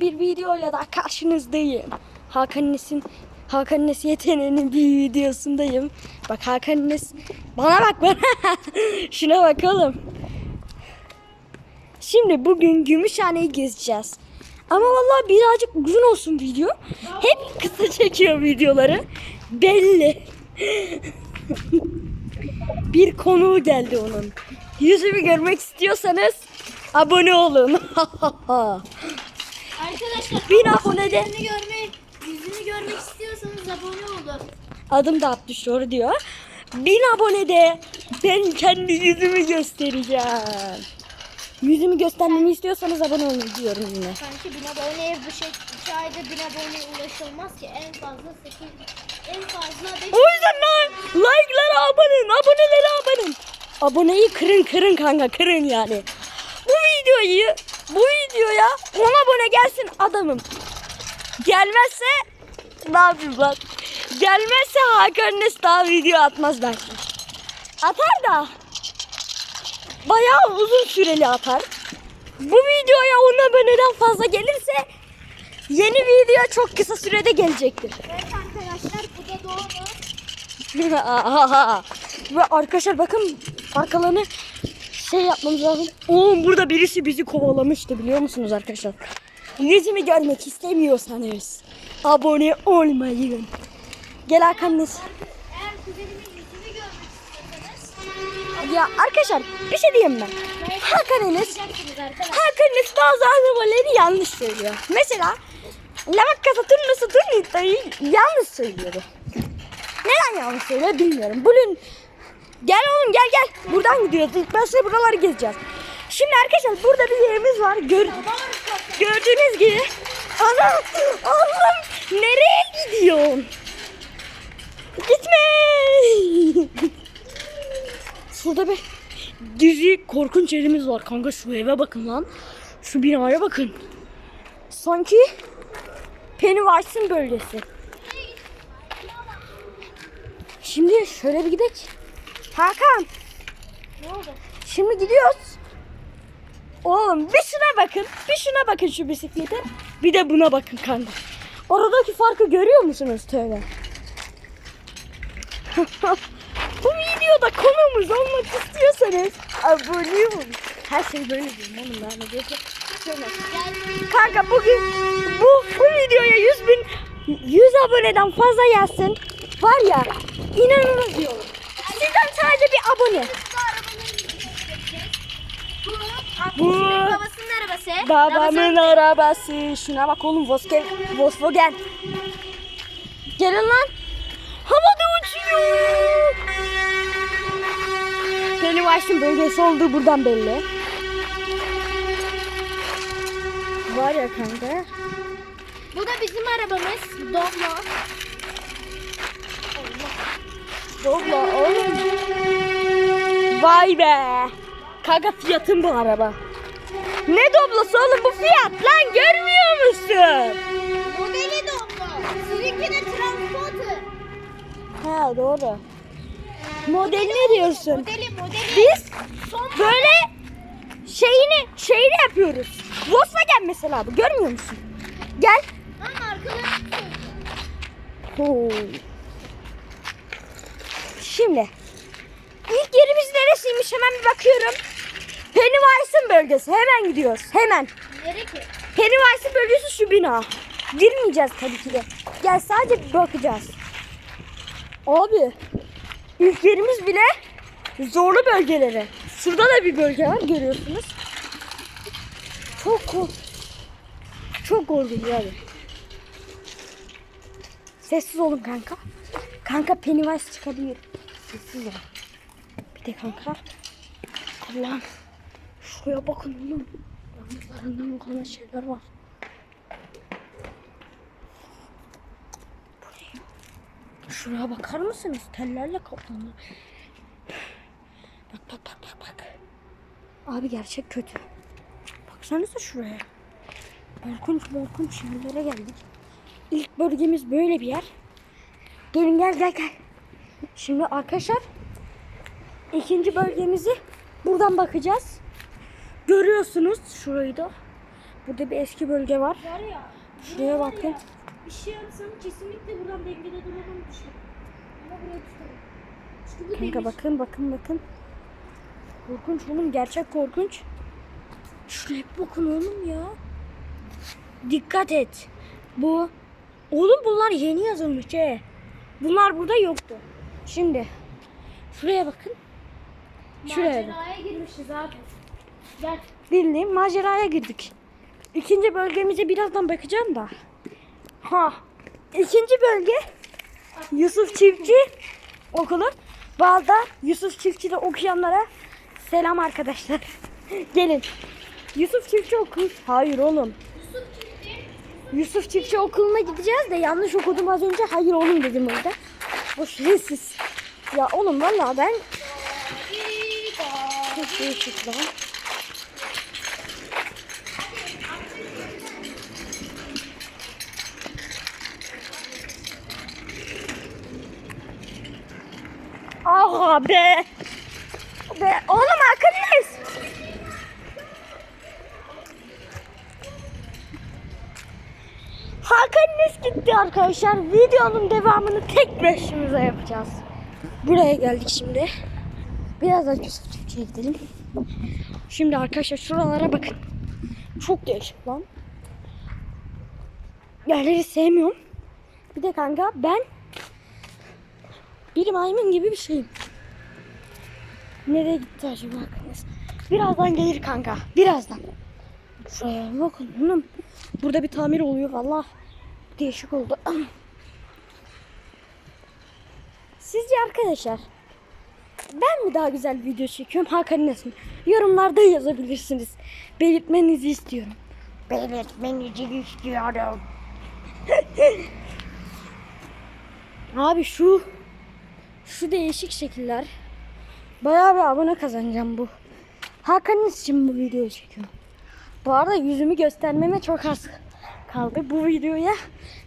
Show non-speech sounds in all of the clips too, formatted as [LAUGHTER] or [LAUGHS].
bir videoyla daha karşınızdayım. Hakan Nes'in Hakan Nes yeteneğinin bir videosundayım. Bak Hakan Nes bana bak bana. [LAUGHS] Şuna bak oğlum. Şimdi bugün Gümüşhane'yi gezeceğiz. Ama vallahi birazcık uzun olsun video. Hep kısa çekiyor videoları. Belli. [LAUGHS] bir konuğu geldi onun. Yüzümü görmek istiyorsanız abone olun. [LAUGHS] Arkadaşlar Bin abone de. yüzünü görmek, yüzünü görmek istiyorsanız abone olun. Adım da 60 doğru diyor. Bin abonede ben kendi yüzümü göstereceğim. Yüzümü göstermemi istiyorsanız abone olun diyorum yine. Sanki bin aboneye bu şey iki ayda bin aboneye ulaşılmaz ki en fazla 8 en fazla 5 O yüzden lan like'lara abone abonelere abone. Aboneyi kırın kırın kanka kırın yani. Bu videoyu bu videoya 10 abone gelsin adamım. Gelmezse ne yapayım lan? Gelmezse Hakan Nes daha video atmaz belki. Atar da bayağı uzun süreli atar. Bu videoya 10 aboneden fazla gelirse yeni video çok kısa sürede gelecektir. Evet arkadaşlar bu da doğru. [LAUGHS] Ve arkadaşlar bakın arkalarını şey yapmamız lazım. Oğlum burada birisi bizi kovalamıştı biliyor musunuz arkadaşlar? Yüzümü görmek istemiyorsanız abone olmayın. Gel Hakan Nes- Eğer kuzenimin yüzünü görmek istiyorsanız Ya arkadaşlar bir şey diyeyim ben. Hakan Enes. Hakan bazı animalleri yanlış söylüyor. Mesela Lavak kasa turnusu turnitayı yanlış söylüyordu. Neden yanlış söylüyor bilmiyorum. Bugün gel oğlum gel gel. Buradan gidiyoruz. İlk başta buraları gezeceğiz. Şimdi arkadaşlar burada bir yerimiz var. Gör, gördüğünüz gibi. Anam Allah'ım nereye gidiyorsun? Gitme. Şurada bir dizi korkunç yerimiz var kanka. Şu eve bakın lan. Şu binaya bakın. Sanki Pennywise'ın bölgesi. Şimdi şöyle bir gidelim. Hakan. Ne oldu? Şimdi gidiyoruz. Oğlum bir şuna bakın. Bir şuna bakın şu bisiklete. Bir de buna bakın kanka. Aradaki farkı görüyor musunuz tövbe? [LAUGHS] Bu videoda konumuz olmak istiyorsanız abone olun. Her şey böyle diyorum oğlum ben de. Kanka bugün bu, bu videoya 100 bin 100 aboneden fazla gelsin. Var ya inanılmaz diyorum. Sizden sadece bir abone. Bu Babasının arabası. babamın arabası. Şuna bak oğlum Volkswagen. Volkswagen. Gelin lan. Havada uçuyor. Pennywise'ın bölgesi olduğu buradan belli. Var ya kanka. Bu da bizim arabamız. Doblo. Dobla oğlum. Vay be. Kanka fiyatın bu araba. Ne doblası oğlum bu fiyat lan görmüyor musun? Modeli Doblo. Sizinki de Transporter. Ha doğru. Model ne diyorsun? Modeli modeli. Biz Son böyle şeyini şeyini yapıyoruz. Volkswagen mesela bu görmüyor musun? Gel. Ama arkadaşlar. Oo. Şimdi ilk yerimiz neresiymiş hemen bir bakıyorum. Pennywise'ın bölgesi. Hemen gidiyoruz. Hemen. Nereye ki? Pennywise'ın bölgesi şu bina. Girmeyeceğiz tabii ki de. Gel sadece bakacağız. Abi ilk yerimiz bile zorlu bölgeleri. Şurada da bir bölge var görüyorsunuz. Çok kork çok korkunç abi. Sessiz olun kanka. Kanka Pennywise çıkabilir. Sessiz ol. Bir de kanka. Allah'ım. Şuraya bakın oğlum. Yanlarında kalan şeyler var. Şuraya bakar mısınız? Tellerle kaplandı. Bak bak bak bak bak. Abi gerçek kötü. Baksanıza şuraya. Korkunç korkunç yerlere geldik. İlk bölgemiz böyle bir yer. Gelin gel gel gel. Şimdi arkadaşlar ikinci bölgemizi buradan bakacağız. Görüyorsunuz şurayı da. Burada bir eski bölge var. Var ya. Şuraya var bakın. ya, Bir şey yapsam kesinlikle buradan dengede duramam düşerim. Ama buraya tutarım. Çünkü bu Kanka bakın bakın bakın. Korkunç oğlum gerçek korkunç. Şuraya bir bakın oğlum ya. Dikkat et. Bu oğlum bunlar yeni yazılmış he. Bunlar burada yoktu. Şimdi şuraya bakın. Şuraya bak. Maceraya girmişiz abi. Gel. Bildiğin maceraya girdik. İkinci bölgemize birazdan bakacağım da. Ha. İkinci bölge Yusuf Çiftçi okulu. Bu arada Yusuf Çiftçi'de okuyanlara selam arkadaşlar. [LAUGHS] Gelin. Yusuf Çiftçi okul. Hayır oğlum. Yusuf Çiftçi okuluna gideceğiz de yanlış okudum az önce. Hayır oğlum dedim orada. Boş verin siz. Ya oğlum vallahi ben çok değişik lan. Ah be. Be oğlum akıllıyız. Hakan Nes gitti arkadaşlar. Videonun devamını tek başımıza yapacağız. Buraya geldik şimdi. Birazdan Yusuf Çiftçi'ye gidelim. Şimdi arkadaşlar şuralara bakın. Çok değişik lan. Yerleri sevmiyorum. Bir de kanka ben bir maymun gibi bir şeyim. Nereye gitti acaba arkadaş? Birazdan gelir kanka. Birazdan. Şuraya bakın oğlum. Burada bir tamir oluyor valla. Değişik oldu. Sizce arkadaşlar ben mi daha güzel video çekiyorum Hakan Enes mi? Yorumlarda yazabilirsiniz. Belirtmenizi istiyorum. Belirtmenizi istiyorum. [LAUGHS] Abi şu şu değişik şekiller. Bayağı bir abone kazanacağım bu. Hakan için bu videoyu çekiyorum. Bu arada yüzümü göstermeme çok az kaldı bu videoya.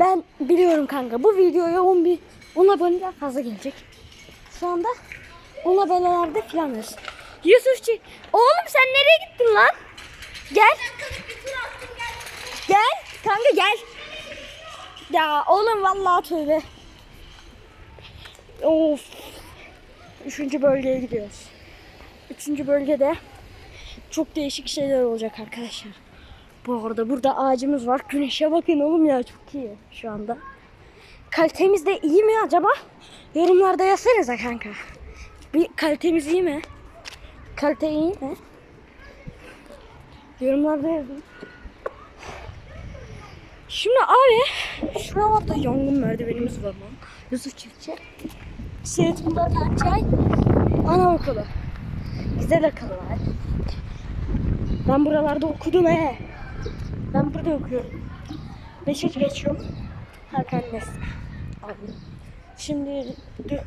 Ben biliyorum kanka bu videoya 10 bin 10 aboneler fazla gelecek. Şu anda 10 abonelerde filanız. Yusufçi oğlum sen nereye gittin lan? Gel. Gel kanka gel. Ya oğlum vallahi tövbe. Of. Üçüncü bölgeye gidiyoruz. Üçüncü bölgede çok değişik şeyler olacak arkadaşlar. Bu arada burada ağacımız var. Güneşe bakın oğlum ya çok iyi şu anda. Kalitemiz de iyi mi acaba? Yorumlarda yazsanıza kanka. Bir kalitemiz iyi mi? Kalite iyi mi? Yorumlarda yazın. Şimdi abi şuralarda yangın merdivenimiz var lan. Yusuf Çiftçi. Seyit Murat Akçay Anaokulu. Güzel akıllar. Ben buralarda okudum he. Ben burada okuyorum. Beşik geçiyorum. Hakan Nes. Şimdi dur.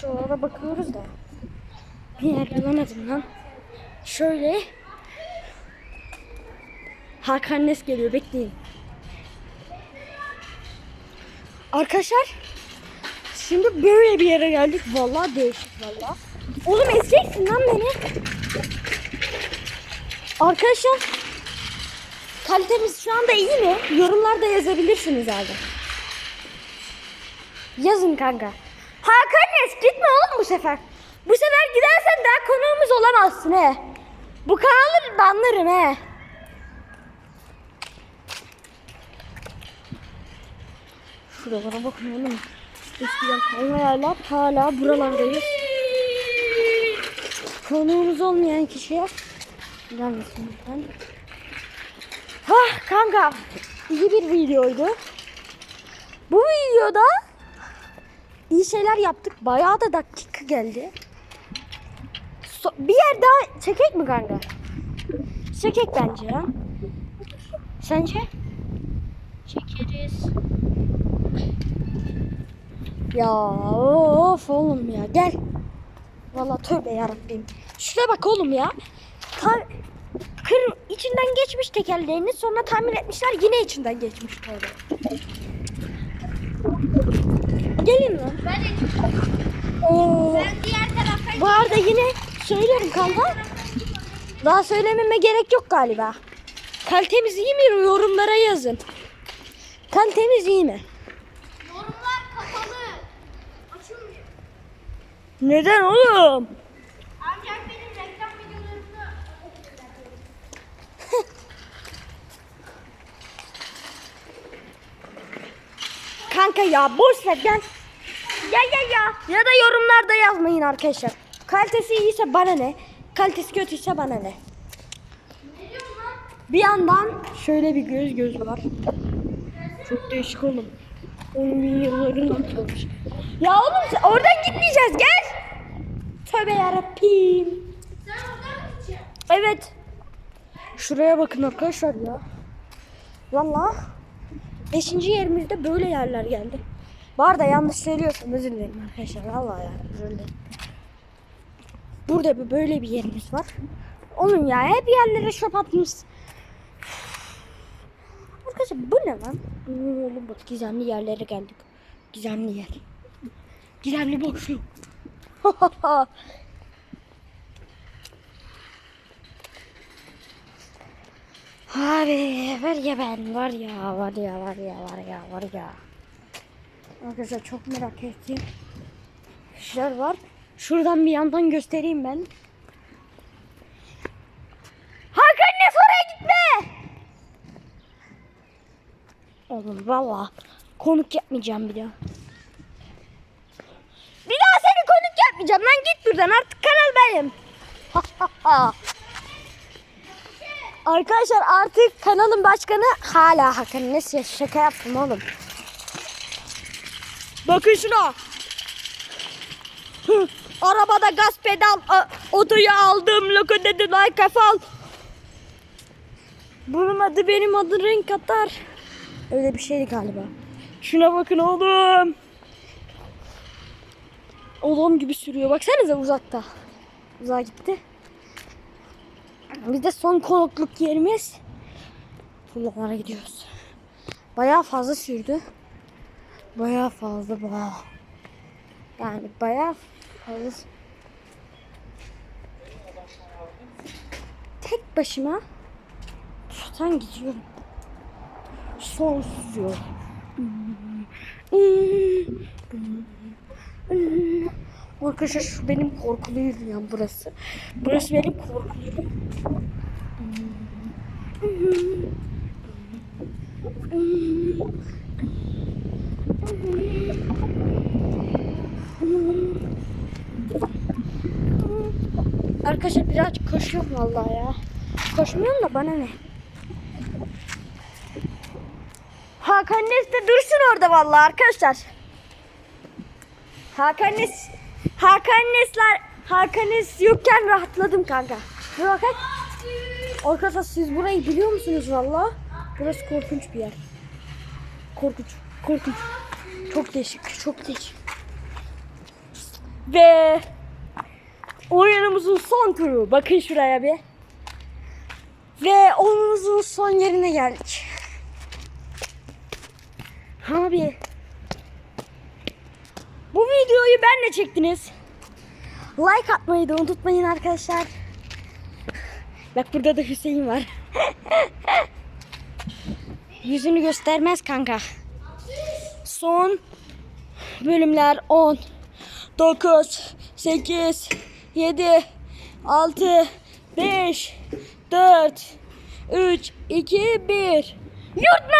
Şuralara bakıyoruz da. Bir yer bulamadım lan. Şöyle. Hakan Nes geliyor bekleyin. Arkadaşlar Şimdi böyle bir yere geldik. Vallahi değişik valla. Oğlum ezeceksin lan beni. Arkadaşlar kalitemiz şu anda iyi mi? Yorumlarda yazabilirsiniz abi. Yazın kanka. Hakan Nes gitme oğlum bu sefer. Bu sefer gidersen daha konuğumuz olamazsın he. Bu kanalı banlarım he. Şuralara bakın oğlum. Eskiden kalma yerler hala buralardayız. Konuğumuz olmayan kişiye gelmesin lütfen. Ah kanka iyi bir videoydu. Bu videoda iyi şeyler yaptık. Bayağı da dakika geldi. So- bir yer daha çekek mi kanka? Çekek bence ya. Sence? Çekeriz. Ya of oğlum ya gel. Vallahi tövbe yarabbim. Şuraya bak oğlum ya. Ta- kır içinden geçmiş tekerlerini sonra tamir etmişler yine içinden geçmiş tövbe. Gelin lan. Ben, Oo. ben diğer tarafa Bu arada yine söylüyorum kanka. Daha söylememe gerek yok galiba. Kalitemiz iyi mi yorumlara yazın. Kalitemiz iyi mi? Yorumlar kapalı. Açılmıyor. Neden oğlum? Kanka ya boş ver gel. Gel gel ya. Ya da yorumlarda yazmayın arkadaşlar. Kalitesi iyiyse bana ne? Kalitesi kötüyse bana ne? Bir yandan şöyle bir göz göz var. Çok değişik oğlum. Onun bin yıllarından kalmış. Ya oğlum oradan gitmeyeceğiz gel. Tövbe yarabbim. Sen oradan mı gideceksin? Evet. Şuraya bakın arkadaşlar ya. Valla. Beşinci yerimizde böyle yerler geldi. Var da yanlış söylüyorsam özür dilerim arkadaşlar. Valla ya özür dilerim. Burada bir böyle bir yerimiz var. Onun ya hep yerlere şop atmış. Arkadaşlar bu ne lan? Oğlum bak gizemli yerlere geldik. Gizemli yer. Gizemli boşluk. [LAUGHS] Abi var ya ben var ya var ya var ya var ya var ya. Arkadaşlar çok merak ettim. Şeyler var. Şuradan bir yandan göstereyim ben. Hakan ne oraya gitme. Oğlum valla konuk yapmayacağım bir daha. Bir daha seni konuk yapmayacağım lan git buradan artık kanal benim. Arkadaşlar artık kanalın başkanı hala Hakan Neyse şaka yaptım oğlum. Bakın şuna. Arabada gaz pedal otoyu aldım loko dedi like fal. Bunun adı benim adı renk atar. Öyle bir şeydi galiba. Şuna bakın oğlum. Oğlum gibi sürüyor. Baksanıza uzakta. Uzağa gitti. Biz de son konukluk yerimiz. Fullalara gidiyoruz. Bayağı fazla sürdü. Bayağı fazla bayağı. Yani bayağı fazla. Tek başıma şuradan gidiyorum. Sonsuz yol. Arkadaşlar şu benim korkulu yürüyen burası. Burası benim korkulu yürüyen. Arkadaşlar biraz koşuyorum vallahi ya. Koşmuyorum da bana ne? Hakan Nes de dursun orada vallahi arkadaşlar. Hakan Nes Hakan Nesler Hakan Nes yokken rahatladım kanka. Bir bakın. Arkadaşlar siz burayı biliyor musunuz valla? Burası korkunç bir yer. Korkunç. Korkunç. Çok değişik. Çok değişik. Ve oyunumuzun son turu. Bakın şuraya bir. Ve oyunumuzun son yerine geldik. Abi. Bu videoyu benle çektiniz. Like atmayı da unutmayın arkadaşlar. Bak burada da Hüseyin var. [LAUGHS] Yüzünü göstermez kanka. Son bölümler 10, 9, 8, 7, 6, 5, 4, 3, 2, 1. Yurt